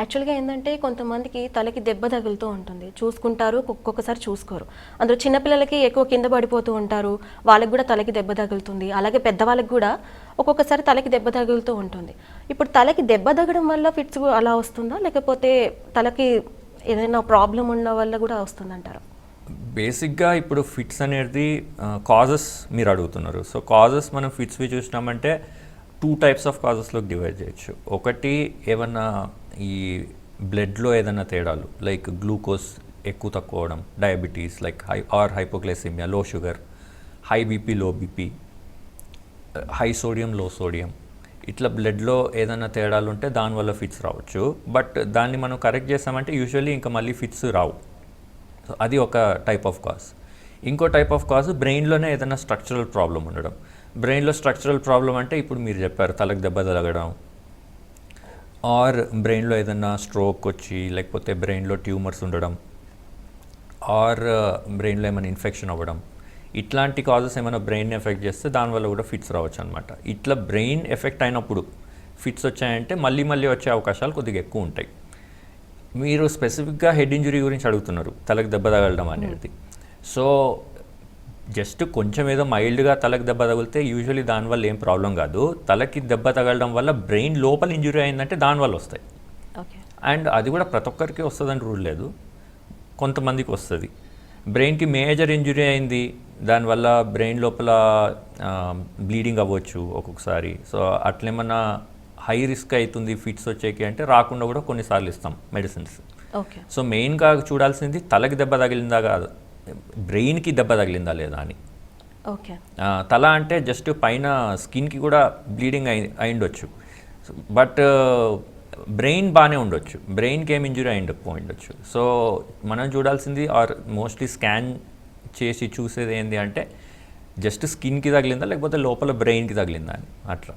యాక్చువల్గా ఏంటంటే కొంతమందికి తలకి దెబ్బ తగులుతూ ఉంటుంది. చూసుకుంటారు ఒక్కొక్కసారి చూసుకోరు. అందులో చిన్నపిల్లలకి ఎక్కువ కింద పడిపోతూ ఉంటారు. వాళ్ళకి కూడా తలకి దెబ్బ తగులుతుంది. అలాగే పెద్దవాళ్ళకి కూడా ఒక్కొక్కసారి తలకి దెబ్బ తగులుతూ ఉంటుంది. ఇప్పుడు తలకి దెబ్బ తగడం వల్ల ఫిట్స్ అలా వస్తుందా? లేకపోతే తలకి ఏదైనా ప్రాబ్లం ఉన్న వల్ల కూడా వస్తుందంటారా? బేసిక్గా ఇప్పుడు ఫిట్స్ అనేది కాజెస్ మీరు అడుగుతున్నారు. సో కాజెస్ మనం ఫిట్స్వి చూసినామంటే టూ టైప్స్ ఆఫ్ కాజెస్లోకి డివైడ్ చేయొచ్చు. ఒకటి ఏమన్నా ఈ బ్లడ్లో ఏదైనా తేడాలు లైక్ గ్లూకోజ్ ఎక్కువ తక్కువ అవడం diabetes like high or hypoglycemia low sugar high BP low BP high sodium low sodium ఇట్లా బ్లడ్లో ఏదైనా తేడాలు ఉంటే దానివల్ల ఫిట్స్ రావచ్చు. బట్ దాన్ని మనం కరెక్ట్ చేసామంటే యూజువల్లీ ఇంకా మళ్ళీ ఫిట్స్ రావు. సో అది ఒక టైప్ ఆఫ్ కాజ్. ఇంకో టైప్ ఆఫ్ కాజ్ బ్రెయిన్లోనే ఏదైనా స్ట్రక్చరల్ ప్రాబ్లం ఉండడం. బ్రెయిన్లో స్ట్రక్చరల్ ప్రాబ్లం అంటే ఇప్పుడు మీరు చెప్పారు తలకు దెబ్బ తగలడం ఆర్ బ్రెయిన్లో ఏదైనా స్ట్రోక్ వచ్చి లేకపోతే బ్రెయిన్లో ట్యూమర్స్ ఉండడం ఆర్ బ్రెయిన్లో ఏమైనా ఇన్ఫెక్షన్ అవ్వడం ఇట్లాంటి కాజెస్ ఏమైనా బ్రెయిన్ ఎఫెక్ట్ చేస్తే దానివల్ల కూడా ఫిట్స్ రావచ్చు అనమాట ఇట్లా బ్రెయిన్ ఎఫెక్ట్ అయినప్పుడు ఫిట్స్ వచ్చాయంటే మళ్ళీ మళ్ళీ వచ్చే అవకాశాలు కొద్దిగా ఎక్కువ ఉంటాయి. మీరు స్పెసిఫిక్గా హెడ్ ఇంజరీ గురించి అడుగుతున్నారు తలకు దెబ్బ తగలడం అనేది. సో జస్ట్ కొంచెం ఏదో మైల్డ్గా తలకు దెబ్బ తగిలితే యూజువలీ దానివల్ల ఏం ప్రాబ్లం కాదు. తలకి దెబ్బ తగలడం వల్ల బ్రెయిన్ లోపల ఇంజురీ అయిందంటే దానివల్ల వస్తాయి. ఓకే. అండ్ అది కూడా ప్రతి ఒక్కరికి వస్తుందని రూల్ లేదు. కొంతమందికి వస్తుంది. బ్రెయిన్కి మేజర్ ఇంజురీ అయింది. దానివల్ల బ్రెయిన్ లోపల బ్లీడింగ్ అవ్వచ్చు ఒక్కొక్కసారి. సో అట్లేమన్నా హై రిస్క్ అవుతుంది ఫిట్స్ వచ్చేకి అంటే రాకుండా కూడా కొన్నిసార్లు ఇస్తాం మెడిసిన్స్. ఓకే. సో మెయిన్గా చూడాల్సింది తలకి దెబ్బ తగిలిందా కాదు. బ్రెయిన్కి దెబ్బ తగిలిందా లేదా అని. ఓకే. తల అంటే జస్ట్ పైన స్కిన్కి కూడా బ్లీడింగ్ అయి అయిండొచ్చు. బట్ బ్రెయిన్ బాగానే ఉండొచ్చు. బ్రెయిన్కి ఏం ఇంజురీ అయిండకపోయి ఉండొచ్చు సో మనం చూడాల్సింది ఆర్ మోస్ట్లీ స్కాన్ చేసి చూసేది ఏంటి అంటే జస్ట్ స్కిన్కి తగిలిందా లేకపోతే లోపల బ్రెయిన్కి తగిలిందా అని. అట్లా.